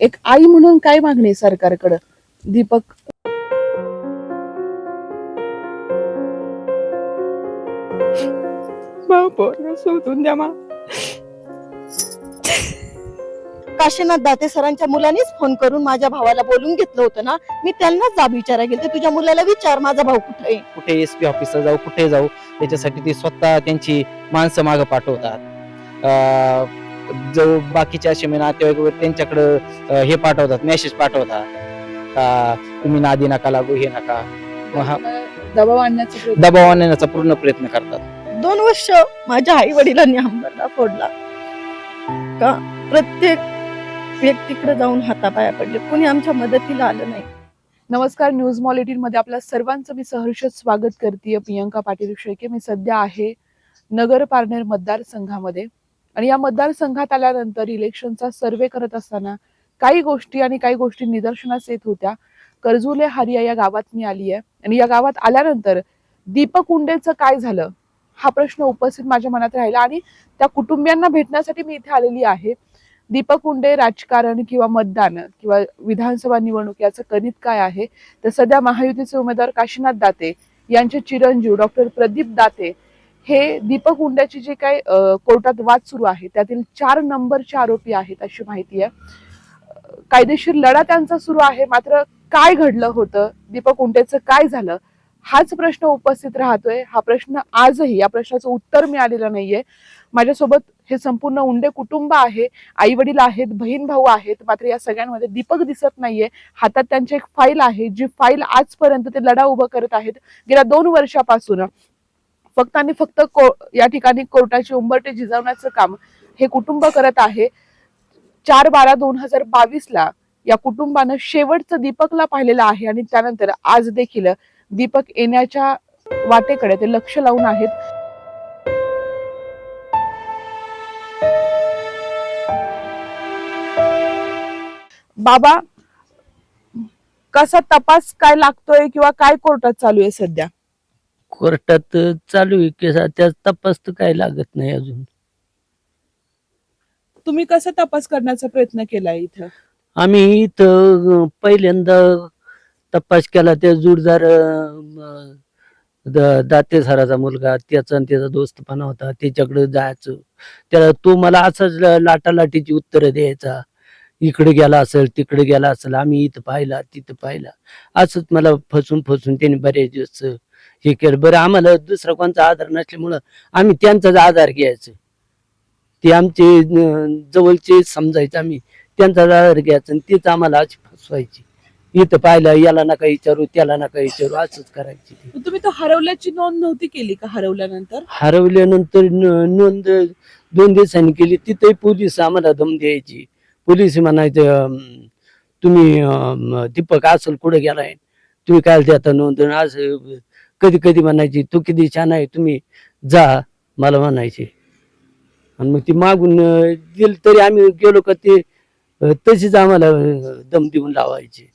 एक आई म्हणून काय मागणी सरकारकडं? दीपक? शोधून द्या मा काशीनाथ दाते सरांच्या मुलानेच फोन करून माझ्या भावाला बोलून घेतलं होतं ना? मी त्यांनाच जाब विचारा गेले तुझ्या मुलाला विचार माझा भाऊ कुठे? आहे कुठे एस पी ऑफिसला जाऊ कुठे जाऊ? त्याच्यासाठी ते स्वतः त्यांची माणसं मागं पाठवतात. अं, जो बाकीचे असे म्हणजे नातेवाईक वगैरे त्यांच्याकडं हे पाठवतात मेसेज पाठवतात. का तुम्ही नादी नका लागू हे नका. मग हा दबाव आणण्याचा प्रयत्न दबाव आणण्याचा पूर्ण प्रयत्न करतात. दोन वर्ष माझ्या आई वडिलांनी अंबरला फोडला. का प्रत्येक व्यक्तीकडे जाऊन हातापाया पडले. कोणी आमच्या मदतीला आलं नाही. नमस्कार न्यूज मॉलिटीन मध्ये आपल्या सर्वांचं मी सहर्ष स्वागत करते प्रियंका पाटील शेळके. मी सध्या आहे नगर पारनेर मतदारसंघामध्ये. आणि या मतदारसंघात आल्यानंतर इलेक्शनचा सर्वे करत असताना काही गोष्टी आणि काही गोष्टी निदर्शनास येत होत्या. कर्जुले हरिया या गावात मी आली आहे. आणि या गावात आल्यानंतर दीपक उंडेचं काय झालं? हा प्रश्न उपस्थित माझ्या मनात राहिला आणि त्या कुटुंबियांना भेटण्यासाठी मी इथे आलेली आहे. दीपक उंडे राजकारण किंवा मतदान किंवा विधानसभा निवडणूक याचं गणित काय आहे? तर सध्या महायुतीचे उमेदवार काशीनाथ दाते यांचे चिरंजीव डॉक्टर प्रदीप दाते हे दीपक हुंड्याची जे काही कोर्टात वाद सुरू आहे त्यातील चार नंबरचे आरोपी आहेत अशी माहिती आहे. कायदेशीर लढा त्यांचा सुरू आहे मात्र काय घडलं होतं दीपक उंडेचं काय झालं हाच प्रश्न उपस्थित राहतोय. हा प्रश्न आजही या प्रश्नाचं उत्तर मिळालेलं नाहीये. माझ्यासोबत हे संपूर्ण उंडे कुटुंब आहे आई वडील आहेत बहीण भाऊ आहेत मात्र या सगळ्यांमध्ये दीपक दिसत नाहीये. हातात त्यांची एक फाईल आहे जी फाईल आजपर्यंत ते लढा उभं करत आहेत. गेल्या दोन वर्षापासून फक्त आणि फक्त को- या ठिकाणी कोर्टाची उंबरटे झिजवण्याचं काम हे कुटुंब करत आहे. चार बारा दोन हजार बावीस ला या कुटुंबानं शेवटचं दीपकला पाहिलेलं आहे आणि त्यानंतर आज देखील दीपक येण्याच्या वाटेकडे ते लक्ष लावून आहेत. बाबा कसा तपास काय लागतोय किंवा काय कोर्टात चालू आहे सध्या? कोर्टात चालू आहे केस त्याच तपास तर काय लागत नाही अजून. तुम्ही कसा तपास करण्याचा प्रयत्न केलाय इथं? आम्ही इथं पहिल्यांदा तपास केला त्या अं, द- दाते सराचा मुलगा त्याचा आणि त्याचा दोस्तपणा होता त्याच्याकडे जायचं. त्याला तो मला असंच लाटालाटीची उत्तरं द्यायचा. इकडे गेला असेल तिकडे गेला असेल आम्ही इथं पाहिला तिथं पाहिला. असंच मला फसून फसून त्याने बरेच दिवस हे केलं. बरं आम्हाला दुसरा कोणता आधार नसल्यामुळं आम्ही त्यांचाच आधार घ्यायचं. ते आमचे जवळचे समजायचं आम्ही त्यांचा आधार घ्यायचा आणि तेच आम्हाला अशी फसवायची. इथं पाहिलं याला नका विचारू त्याला नका विचारू असंच करायची ती. तुम्ही तो हरवल्याची नोंद नव्हती केली का हरवल्यानंतर? हरवल्यानंतर न- नोंद दोन दिवसांनी केली. तिथेही पोलीस आम्हाला दम द्यायची. पोलीस म्हणायचे अं, तुम्ही अं, दीपक असेल कुठे गेलाय? तुम्ही काय देता नोंद? असं कधी कधी म्हणायची तू किती छान आहे तुम्ही जा मला म्हणायचे. आणि मग ती मागून दिली तरी आम्ही गेलो का ते तशीच आम्हाला दम देऊन लावायचे.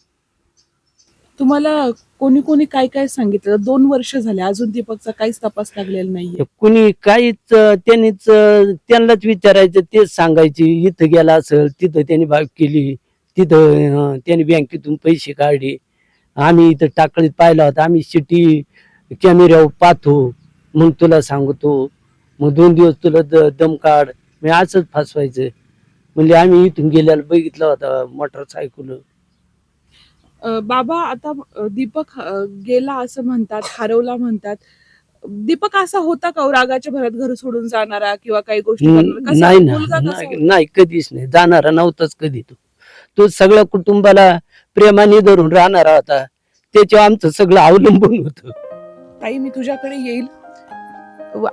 तुम्हाला कोणी कोणी काय काय सांगितलं? दोन वर्ष झाले अजून दीपकचा काहीच तपास लागलेला नाहीये. कुणी काहीच त्यांनीच त्यांनाच विचारायचं तेच सांगायचे इथं गेला असेल तिथं त्यांनी भाग केली तिथं त्यांनी बँकेतून पैसे काढले. आम्ही इथं टाकळीत पाहिला होता आम्ही सिटी कॅमेऱ्यावर पाहतो मग तुला सांगतो. मग दोन दिवस तुला द दम काढ. मी असंच फसवायचं. म्हणजे आम्ही इथून गेल्याला बघितला होता मोटरसायकल बाबा आता दीपक गेला असं म्हणतात हरवला म्हणतात. दीपक असा होता का हो, रागाच्या भरात घर सोडून जाणारा किंवा काही गोष्टी नाही? नाही, कधीच नाही. जाणारा नव्हताच कधी तो. तो सगळ्या कुटुंबाला प्रेमाने धरून राहणारा होता. त्याच्यावर आमचं सगळं अवलंबून होतं. ताई मी तुझ्याकडे येईल.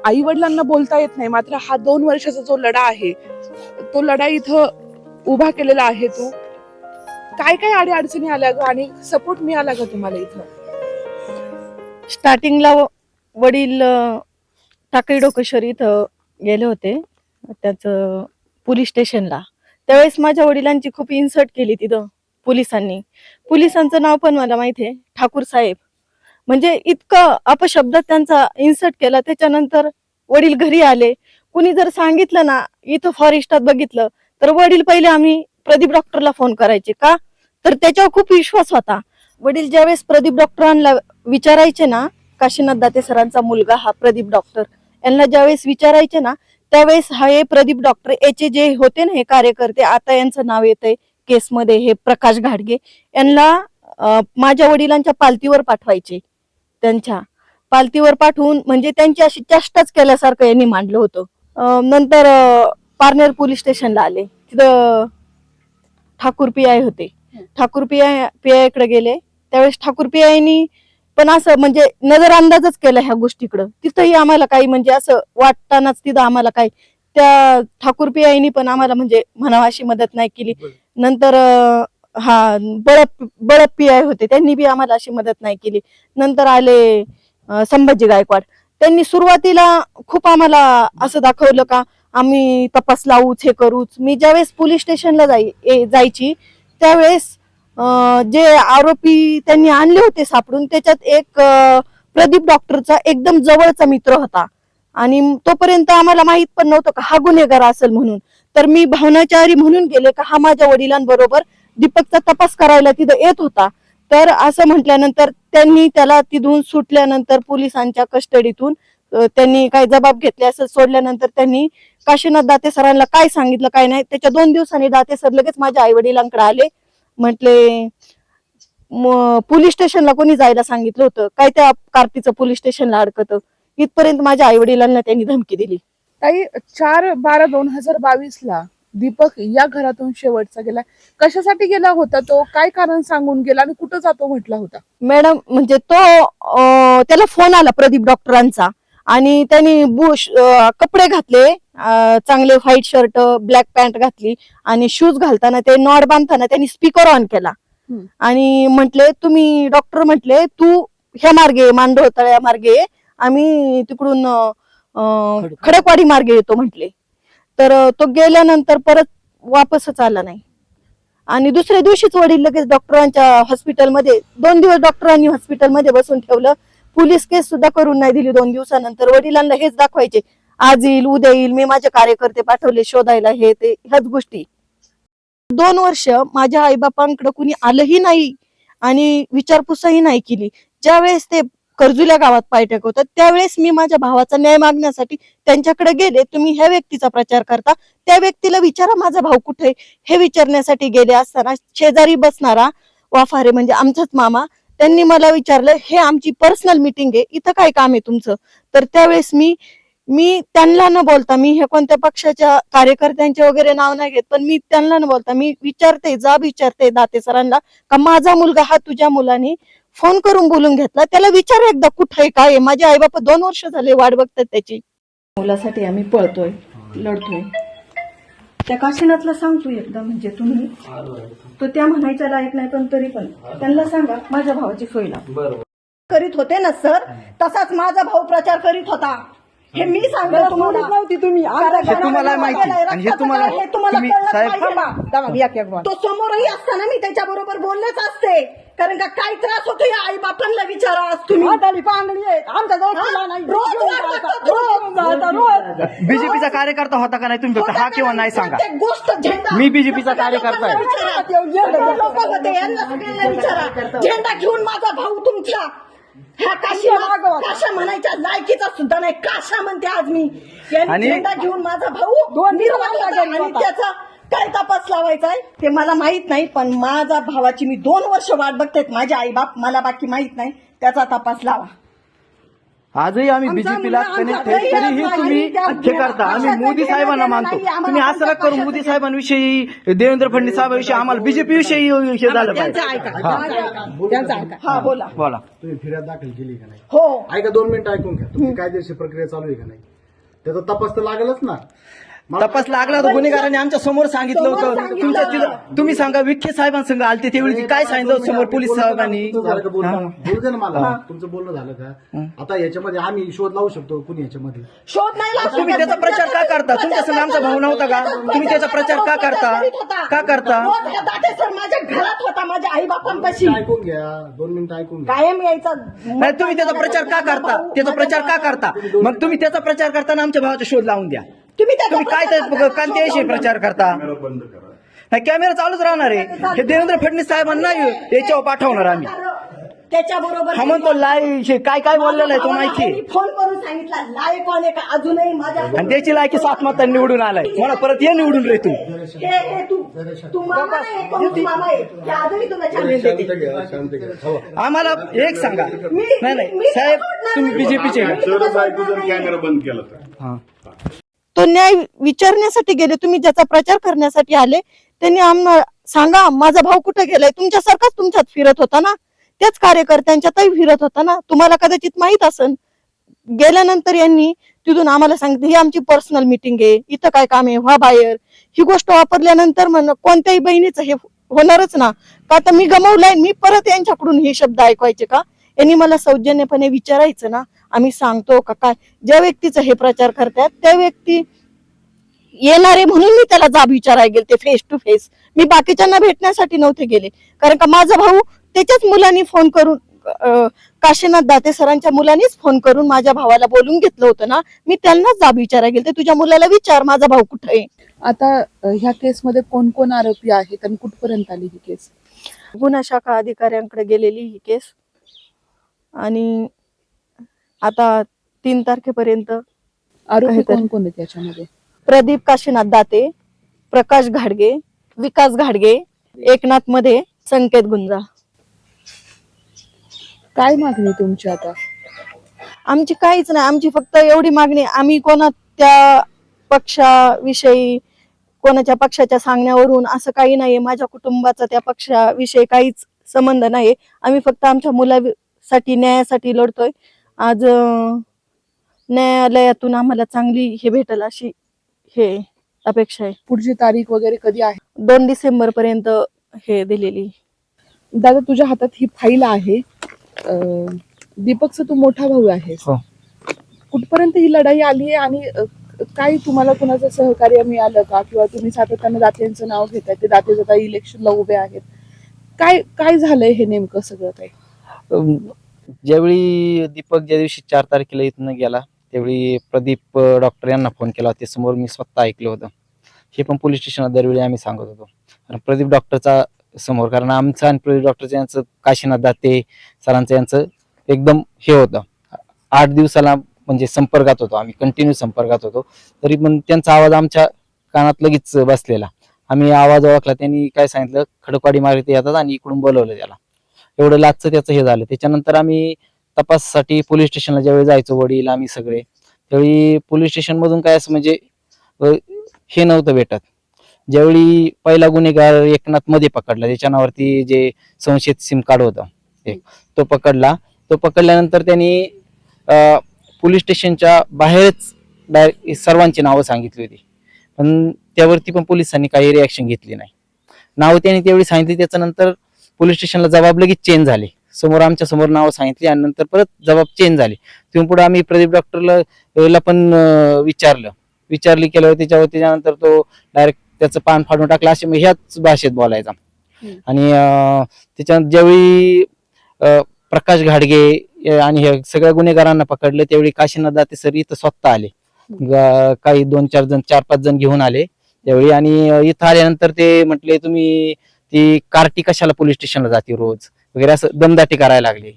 आई वडिलांना बोलता येत नाही. मात्र हा दोन वर्षाचा जो लढा आहे तो लढा इथं उभा केलेला आहे तू. काय काय अडी अडचणी आल्या ग आणि सपोर्ट मिळाला ग तुम्हाला इथं? स्टार्टिंगला वडील टाकळी डोकेश्वर इथं गेले होते त्याच पोलीस स्टेशनला त्यावेळेस माझ्या वडिलांची खूप इन्सर्ट केली तिथं पोलिसांनी. पोलिसांचं नाव पण मला माहिती आहे ठाकूर साहेब. म्हणजे इतकं अपशब्दात त्यांचा इन्सर्ट केला. त्याच्यानंतर वडील घरी आले. कुणी जर सांगितलं ना इथं फॉरेस्टात बघितलं तर वडील पहिले आम्ही प्रदीप डॉक्टरला फोन करायचे. का? तर त्याच्यावर खूप विश्वास होता. वडील ज्यावेळेस प्रदीप डॉक्टरांना विचारायचे ना काशीनाथ दाते सरांचा मुलगा हा प्रदीप डॉक्टर यांना ज्यावेळेस विचारायचे ना त्यावेळेस हा हे प्रदीप डॉक्टर याचे जे होते ना हे कार्यकर्ते आता यांचं नाव येतंय केसमध्ये हे प्रकाश घाडगे यांना माझ्या वडिलांच्या पालतीवर पाठवायचे. त्यांच्या पालतीवर पाठवून म्हणजे त्यांची अशी चेष्टाच केल्यासारखं यांनी मांडलं होतं. नंतर पारनेर पोलीस स्टेशनला आले. तिथं ठाकूर पी आय होते. ठाकूर पी आय पी आयकडे गेले. त्यावेळेस ठाकूर पी आयनी पण असं म्हणजे नजर अंदाजच केला ह्या गोष्टीकडं. तिथंही आम्हाला काही म्हणजे असं वाटतानाच तिथं आम्हाला काही त्या ठाकूर पी आयनी पण आम्हाला म्हणजे म्हणावं अशी मदत नाही केली. नंतर हा बळप बळप पी आय होते. त्यांनी बी आम्हाला अशी मदत नाही केली. नंतर आले संभाजी गायकवाड. त्यांनी सुरुवातीला खूप आम्हाला असं दाखवलं का आम्ही तपास लावूच हे करूच. मी ज्यावेळेस पोलीस स्टेशनला जाई जायची त्यावेळेस जे आरोपी त्यांनी आणले होते सापडून त्याच्यात एक प्रदीप डॉक्टरचा एकदम जवळचा मित्र होता. आणि तोपर्यंत आम्हाला माहीत पण नव्हतं का हा गुन्हेगार असेल म्हणून. तर मी भावनाचारी म्हणून गेले का हा माझ्या वडिलांबरोबर दीपकचा तपास करायला तिथं येत होता. तर असं म्हटल्यानंतर त्यांनी त्याला तिथून सुटल्यानंतर पोलिसांच्या कस्टडीतून त्यांनी काय जबाब घेतले असं सोडल्यानंतर त्यांनी काशीनाथ दाते सरांना काय सांगितलं काय नाही त्याच्या दोन दिवसांनी दाते सर लगेच माझ्या आई वडिलांकडे आले. म्हटले पोलीस स्टेशनला कोणी जायला सांगितलं होतं? काय त्या कार्तीचं पोलीस स्टेशनला अडकत? इथपर्यंत माझ्या आई वडिलांना त्यांनी धमकी दिली. ताई चार बारा दोन हजार बावीस ला दीपक या घरातून शेवटचा गेला कशासाठी गेला होता तो? काय कारण सांगून गेला आणि कुठं जातो म्हटला होता? मॅडम म्हणजे तो अं, त्याला फोन आला प्रदीप डॉक्टरांचा आणि त्यांनी बुश अं, कपडे घातले अं, चांगले व्हाईट शर्ट ब्लॅक पॅन्ट घातली आणि शूज घालताना ते नॉड बांधताना त्यांनी स्पीकर ऑन केला. हम्म. आणि म्हटले तुम्ही डॉक्टर म्हटले तू ह्या मार्गे मांडो तळ्या मार्गे ये. आम्ही तिकडून अं, खडकवाडी मार्गे येतो म्हटले. तर तो गेल्यानंतर परत वापसच आला नाही. आणि दुसऱ्या दिवशीच वडील लगेच डॉक्टरांच्या हॉस्पिटलमध्ये दोन दिवस डॉक्टरांनी हॉस्पिटलमध्ये बसून ठेवलं. पोलीस केस सुद्धा करून नाही दिली दोन दिवसानंतर. वडिलांना हेच दाखवायचे आज येईल उद्या येईल मी माझे कार्यकर्ते पाठवले शोधायला हे ते ह्याच गोष्टी. दोन वर्ष माझ्या आईबापांकडे कुणी आलंही नाही आणि विचारपूसही नाही केली. ज्यावेळेस ते कर्जुल्या गावात पाय टेकवतात. त्यावेळेस मी माझ्या भावाचा न्याय मागण्यासाठी त्यांच्याकडे गेले. तुम्ही ह्या व्यक्तीचा प्रचार करता. त्या व्यक्तीला विचारा माझा भाऊ कुठे हे विचारण्यासाठी गेले असताना शेजारी बसणारा वाफारे म्हणजे आमचाच मामा त्यांनी मला विचारलं हे आमची पर्सनल मीटिंग आहे. इथं काय काम आहे तुमचं? तर त्यावेळेस मी मी त्यांना न बोलता मी हे कोणत्या पक्षाच्या कार्यकर्त्यांचे वगैरे नाव नाही घेत पण मी त्यांना न बोलता मी विचारते जाब विचारते दाते सरांना का माझा मुलगा हा तुझ्या मुलाने फोन करून बोलून घेतला. त्याला विचार एकदा कुठे आहे, काय आहे? माझे आई बापा दोन वर्ष झाले वाट बघतात त्याची. मुलासाठी आम्ही पळतोय लढतोय. त्या काशीनाथला सांगतो एकदा म्हणजे तुम्ही. तो त्या म्हणायच्या लायक नाही पण तरी पण. त्यांना सांगा माझ्या भावाची सोय लावा. करीत होते ना सर? तसाच माझा भाऊ प्रचार करीत होता. हे मी सांगतो तुम्हाला. नव्हती तुम्ही. हे तुम्हाला माहिती. आणि हे तुम्हाला हे तुम्हाला. तो समोरही असताना मी त्याच्या बरोबर बोललेच असते. कारण का काय त्रास होतो या आई बापांना विचारा आज तुम्ही. आंधळी पांगळी आहे आमच्या जवळ हा? नाही. रोज रोज रोज. रोज. बीजेपीचा कार्यकर्ता होता का नाही तुम्ही फक्त हा किंवा नाही सांगा. प्रत्येक गोष्ट झेंडा. मी BJP चा कार्यकर्ता आहे. विचारा. लोक होते यांना सगळ्यांना विचारा. झेंडा घेऊन माझा भाऊ तुमच्या ह्या काशीला काशा म्हणायच्या लायकीचा सुद्धा नाही. काशा म्हणते आज मी. यांनी आणि- झेंडा घेऊन माझा भाऊ दोन निर्वाण लागले आणि होता. त्याचा काय तपास लावायचा आहे? ते मला माहीत नाही पण माझा भावाची मी दोन वर्ष वाट बघतेत. माझे आई बाप मला बाकी माहीत नाही. त्याचा तपास लावा. आजही आम्ही बीजेपीला कनेक्ट आहे तरीही तुम्ही हे करता. आम्ही मोदी साहेबांना मानतो. तुम्ही असं नका करू मोदी साहेबांविषयी देवेंद्र फडणवीस साहेबांविषयी आम्हाला बीजेपी विषयी हे झालं त्यांचं पाहिजे. ऐका. हा. त्यांचं ऐका. हा बोला. बोला. तुम्ही फिर्याद दाखल केली का नाही? हो. ऐका दोन मिनिटं ऐकून घ्या. तुमची कायदेशीर प्रक्रिया चालू आहे का नाही? त्याचा तपास तर लागेलच ना. तपास लागला तर गुन्हेगारांनी आमच्यासमोर सांगितलं होतं. तुमच्या तिथं तुम्ही सांगा विखे साहेबांसंग आलते त्यावेळी काय सांगितलं समोर पोलीस साहेबांनी? बोलणं? मला. तुमचं झालं का? आता याच्यामध्ये आम्ही शोध लावू शकतो कुणी याच्यामध्ये. शोध नाही लावू तुम्ही. त्याचा प्रचार का करता? तुमच्या संग आमचा भाऊ नव्हता का? तुम्ही त्याचा प्रचार का करता? का करता? माझ्या घरात होता माझ्या आई बापांपाशी ऐकून घ्या. दोन मिनिटं ऐकून घ्या. कायम यायचा. नाही तुम्ही त्याचा प्रचार का करता? त्याचा प्रचार का करता? मग तुम्ही त्याचा प्रचार करताना आमच्या भावाचा शोध लावून द्या. तुम्ही त्याचा तुम्ही काय प्रचार त्या करता, प्रचार करता? नाही कॅमेरा चालूच राहणार आहे. हे देवेंद्र फडणवीस साहेबांना याच्यावर पाठवणार आम्ही. त्याच्या बरोबर हा म्हणतो लाय काय काय बोललेलं आहे तो माहिती? आहे. फोन करून सांगितलं लाय कोण आहे का? अजूनही माझ्या आणि त्याची लायकी सात माता निवडून आलाय. मला परत ये निवडून रे तू. हे तू तू मामा आहे तो मामा आहे? आजही तुला चॅलेंज देते आम्हाला एक सांगा. मी- नाही नाही. मी साहेब सोडणार तुम्ही नाही. बीजेपीचे जर कॅमेरा बंद केला तर. हा. तो न्याय विचारण्यासाठी गेले तुम्ही ज्याचा प्रचार करण्यासाठी आले त्यांनी आम्हाला सांगा माझा भाऊ कुठे गेलाय? तुमच्यासारखाच तुमच्यात फिरत होता ना? त्याच कार्यकर्त्यांच्यातही फिरत होता ना? तुम्हाला कदाचित माहीत असन गेल्यानंतर यांनी तिथून आम्हाला सांगितलं ही आमची पर्सनल मिटिंग आहे. इथं काय काम आहे? व्हा बाहेर. ही गोष्ट वापरल्यानंतर म्हण कोणत्याही बहिणीचं हे होणारच ना. का आता मी गमवलंय. मी परत यांच्याकडून हे शब्द ऐकवायचे का? यांनी मला सौजन्यपणे विचारायचं ना? आम्ही सांगतो का काय? ज्या व्यक्तीचं हे प्रचार करतात त्या व्यक्ती येणारे म्हणून मी त्याला जाब विचारायला गेले फेस टू फेस मी बाकीच्यांना भेटण्यासाठी नव्हते गेले. कारण का माझा भाऊ त्याच्याच मुलांनी फोन करून काशीनाथ दाते सरांच्या मुलांनीच फोन करून माझ्या भावाला बोलून घेतलं होतं ना? मी त्यांनाच जाब विचारायला गेले. तुझ्या मुलाला विचार माझा भाऊ कुठे आहे? आता ह्या केसमध्ये कोण कोण आरोपी आहेत आणि कुठपर्यंत आली ही केस? गुन्हा शाखा अधिकाऱ्यांकडे गेलेली ही केस. आणि आता तीन तारखेपर्यंत आरोपी काहीतरी. कोण कोण आहेत याच्यामध्ये? प्रदीप काशीनाथ दाते प्रकाश घाडगे विकास घाडगे एकनाथमध्ये संकेत गुंजा. काय मागणी तुमची आता? आमची काहीच नाही. आमची फक्त एवढी मागणी आम्ही कोणा त्या पक्षाविषयी कोणाच्या पक्षाच्या सांगण्यावरून असं काही नाहीये. माझ्या कुटुंबाचा त्या पक्षाविषयी काहीच संबंध नाही आम्ही फक्त आमच्या मुलासाठी न्यायासाठी लढतोय. आज न्यायालयातून आम्हाला चांगली हे भेटल अशी हे अपेक्षा आहे. पुढची तारीख वगैरे कधी आहे? दोन डिसेंबर पर्यंत हे दिलेली. दादा तुझ्या हातात ही फाईल आहे. दीपकचा तू मोठा भाऊ आहेस. हो. कुठपर्यंत ही लढाई आली आहे आणि काय तुम्हाला कुणाचं सहकार्य मिळालं का? किंवा तुम्ही सातत्यानं दात्यांचं नाव घेताय ते दाते जाता इलेक्शनला उभे आहेत. काय काय झालंय हे नेमकं सगळं काही? ज्यावेळी दीपक ज्या दिवशी चार तारखेला इथनं गेला त्यावेळी प्रदीप डॉक्टर यांना फोन केला होता. ते समोर मी स्वतः ऐकलं होतं. हे पण पोलीस स्टेशनला दरवेळी आम्ही सांगत होतो. आणि प्रदीप डॉक्टरचा समोर कारण आमचं आणि प्रदीप डॉक्टरचं यांचं काशीनाथ दाते सरांचं यांचं एकदम हे होतं. आठ दिवसाला म्हणजे संपर्कात होतो आम्ही कंटिन्यू संपर्कात होतो. तरी पण त्यांचा आवाज आमच्या कानात लगेच बसलेला. आम्ही आवाज ओळखला त्यांनी काय सांगितलं? खडकवाडी मारुती येतात आणि इकडून बोलवलं त्याला. एवढं लाचचं त्याचं हे झालं. त्याच्यानंतर आम्ही तपासासाठी पोलीस स्टेशनला ज्यावेळी जायचो वडील आम्ही सगळे त्यावेळी पोलीस स्टेशन मधून काय असं म्हणजे हे नव्हतं भेटत. ज्यावेळी पहिला गुन्हेगार एकनाथमध्ये पकडला त्याच्या नावावरती जे संशयित सिम कार्ड होतं एक तो पकडला. तो पकडल्यानंतर त्यांनी पोलीस स्टेशनच्या बाहेरच डायरेक्ट सर्वांची नावं सांगितली होती. पण त्यावरती पण पोलिसांनी काही रिॲक्शन घेतली नाही. नावं त्यांनी त्यावेळी सांगितली त्याच्यानंतर पोलीस स्टेशनला जबाब लगेच चेंज झाले. समोर आमच्यासमोर नावं सांगितली आणि नंतर परत जबाब चेंज झाले. तिथून पुढे आम्ही प्रदीप डॉक्टरला पण विचारलं. विचारली केल्यावर त्याच्यावर त्याच्यानंतर तो डायरेक्ट त्याचं पान फाडून टाकलं. असे मग ह्याच भाषेत बोलायचा. आणि अं, त्याच्यानंतर ज्यावेळी प्रकाश घाडगे आणि हे सगळ्या गुन्हेगारांना पकडलं त्यावेळी काशीनाथ दाते सर इथं स्वतः आले. काही दोन चार जण चार पाच जण घेऊन आले. त्यावेळी आणि इथं आल्यानंतर ते म्हटले तुम्ही ती कार्टी कशाला पोलीस स्टेशनला जाते रोज? वगैरे असं दमदाटी करायला लागले.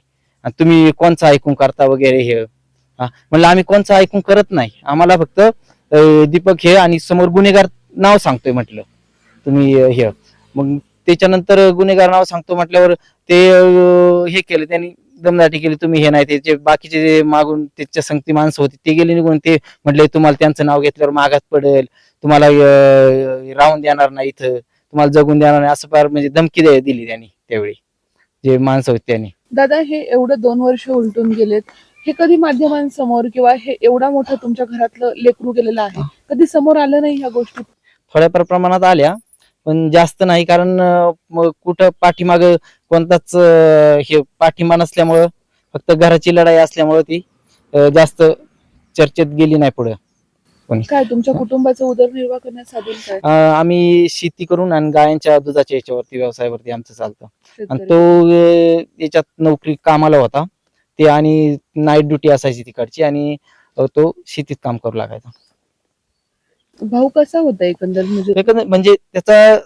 आणि तुम्ही कोणचं ऐकून करता वगैरे हे? म्हणलं आम्ही कोणचं ऐकून करत नाही. आम्हाला फक्त दीपक हे आणि समोर गुन्हेगार नाव सांगतोय म्हटलं. तुम्ही हे. मग त्याच्यानंतर गुन्हेगार नाव सांगतो म्हटल्यावर ते हे केलं त्यांनी दमदाटी केली तुम्ही हे नाही त्याचे बाकीचे जे मागून त्याच्या संगती माणसं होती ते गेले निघून ते म्हटले तुम्हाला त्यांचं नाव घेतल्यावर मागात पडेल. तुम्हाला राहून देणार नाही इथं. तुम्हाला जगून देणार नाही असं फार म्हणजे धमकी द्या- दिली त्यांनी त्यावेळी जे माणसं होती त्यांनी. दादा हे एवढं दोन वर्ष उलटून गेलेत. हे कधी माध्यमांसमोर किंवा हे एवढा मोठा तुमच्या घरातलं लेकरू गेलेलं आहे? कधी समोर आलं नाही ह्या गोष्टी? थोड्याफार प्रमाणात आल्या पण जास्त नाही कारण अं, कुठं पाठीमाग कोणताच अं, हे पाठिंबा नसल्यामुळं फक्त घराची लढाई असल्यामुळं ती अं, जास्त चर्चेत गेली नाही पुढे. काय तुमच्या कुटुंबाचा उदरनिर्वाह करण्यास साधन काय? आम्ही शेती करून आणि गायांच्या दुधाच्या याच्यावरती व्यवसायावरती आमचं चालतं. आणि शेतकरी? तो अं, याच्यात नोकरी कामाला होता. ते आणि नाईट ड्युटी असायची तिकडची आणि अं, तो शेतीत काम करू लागायचा. भाऊ कसा होता एकंदर? म्हणजे एकंदर म्हणजे त्याचा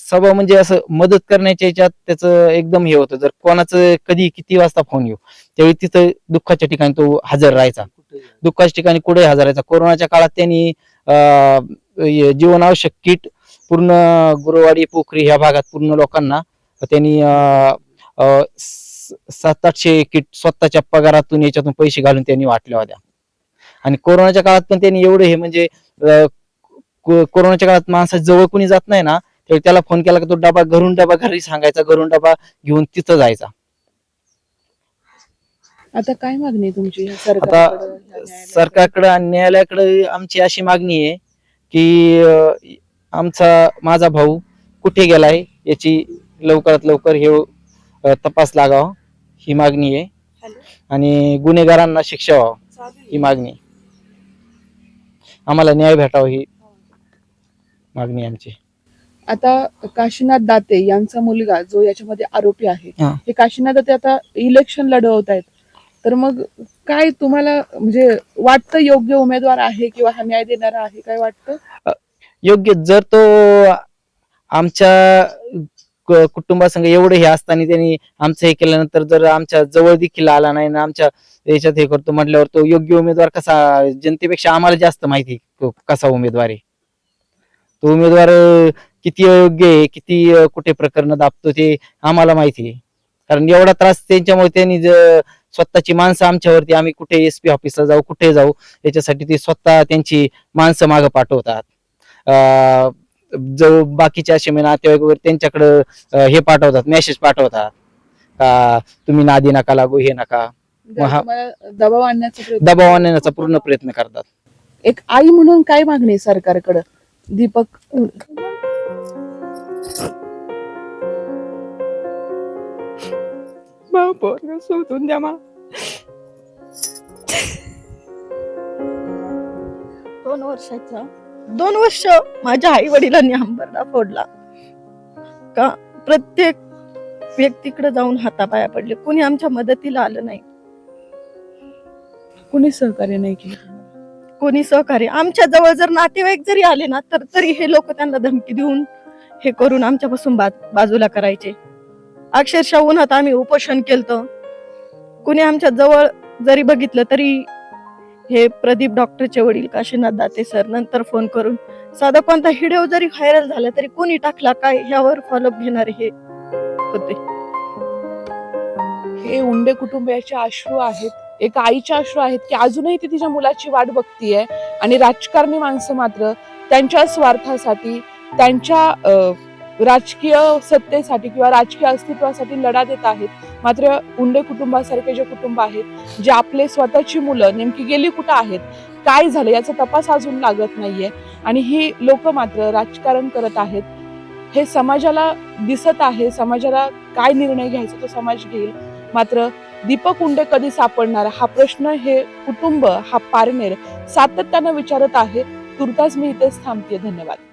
स्वभाव म्हणजे असं मदत करण्याच्या याच्यात त्याचं एकदम हे होतं. जर कोणाचं कधी किती वाजता फोन येऊ त्यावेळी तिथं दुःखाच्या ठिकाणी तो हजर राहायचा. दुःखाच्या ठिकाणी कुठे हजर राहायचा कोरोनाच्या काळात त्यांनी अं, हे जीवनावश्यक किट पूर्ण गुरुवाडी पोखरी ह्या भागात पूर्ण लोकांना त्यांनी सात आठशे किट स्वतःच्या पगारातून याच्यातून पैसे घालून त्यांनी वाटल्या होत्या. आणि कोरोनाच्या काळात पण त्यांनी एवढे हे म्हणजे कोरोनाच्या काळात माणसा जवळ कोणी जात नाही ना त्याला फोन केला की तो डबा घरून डबा घरी सांगायचा घरून डबा घेऊन तिथं जायचा. आता काय मागणी तुमची आता सरकारकडं, आणि न्यायालयाकडे आमची अशी मागणी आहे की आमचा माझा भाऊ कुठे गेलाय याची लवकरात लवकर हे तपास लागावा ही मागणी आहे. आणि गुन्हेगारांना शिक्षा व्हावं ही मागणी आहे. आम्हाला न्याय भेटावा ही मागणी आहे आमची. आता काशीनाथ दाते यांचा मुलगा जो याच्यामध्ये आरोपी आहे हा. हे काशीनाथ दाते आता इलेक्शन लढवत आहेत तर मग काय तुम्हाला म्हणजे वाटतं योग्य उमेदवार आहे किंवा हा न्याय देणारा आहे काय वाटतं? योग्य जर तो आमच्या कुटुंबासंग एवढं हे असताना त्यांनी आमचं हे केल्यानंतर जर आमच्या जवळ देखील आला नाही ना आमच्या याच्यात हे करतो म्हटल्यावर तो योग्य उमेदवार कसा जनतेपेक्षा आम्हाला जास्त माहिती कसा उमेदवार आहे. तो उमेदवार किती अयोग्य आहे किती कुठे प्रकरण दाबतो ते आम्हाला माहिती आहे. कारण एवढा त्रास त्यांच्यामुळे त्यांनी स्वतःची माणसं आमच्यावरती आम्ही कुठे एस पी ऑफिसला जाऊ कुठे जाऊ याच्यासाठी ते स्वतः त्यांची माणसं मागं पाठवतात. अं, जो बाकीचे असे म्हणजे नातेवाईक वगैरे त्यांच्याकडं हे पाठवतात मेसेज पाठवतात. का तुम्ही नादी नका लागू हे नका. दबाव आणण्याचा प्रयत्न दबाव आणण्याचा पूर्ण प्रयत्न करतात. एक आई म्हणून काय मागणी सरकारकडं? दीपक? सोडून द्या दोन वर्षाचा. दोन वर्ष माझ्या आई वडिलांनी हंबरडा फोडला. का प्रत्येक व्यक्तीकडे जाऊन हातापाया पडले. कोणी आमच्या मदतीला आलं नाही. कुणी सहकार्य नाही केलं. कोणी सहकार्य. आमच्या जवळ जर नातेवाईक जरी आले ना तर तरी हे लोक त्यांना धमकी देऊन हे करून आमच्यापासून बाजूला करायचे. अक्षरशः उन्हात आम्ही उपोषण केलं कुणी आमच्या जवळ जरी बघितलं तरी हे प्रदीप डॉक्टरचे वडील काशीनाथ दाते सर नंतर फोन करून साधा कोणता व्हिडिओ जरी व्हायरल झाला तरी कोणी टाकला काय? ह्यावर फॉलोअप घेणारे हे होते. हे उंडे कुटुंबियाचे अश्रू आहेत. एक आईचे अश्रू आहेत की अजूनही ती तिच्या मुलाची वाट बघतीये. आणि राजकारणी माणसं मात्र त्यांच्या स्वार्थासाठी त्यांच्या राजकीय सत्तेसाठी किंवा राजकीय अस्तित्वासाठी लढा देत आहेत. मात्र उंडे कुटुंबासारखे जे कुटुंब आहेत जे आपले स्वतःची मुलं नेमकी गेली कुठं आहेत काय झालं याचा तपास अजून लागत नाहीये. आणि ही लोक मात्र राजकारण करत आहेत. हे समाजाला दिसत आहे समाजाला काय निर्णय घ्यायचा तो समाज घेईल. मात्र दीपक उंडे कधी सापडणार हा प्रश्न हे कुटुंब हा पारनेर सातत्यानं विचारत आहे. तुर्तास मी इथेच थांबते. धन्यवाद.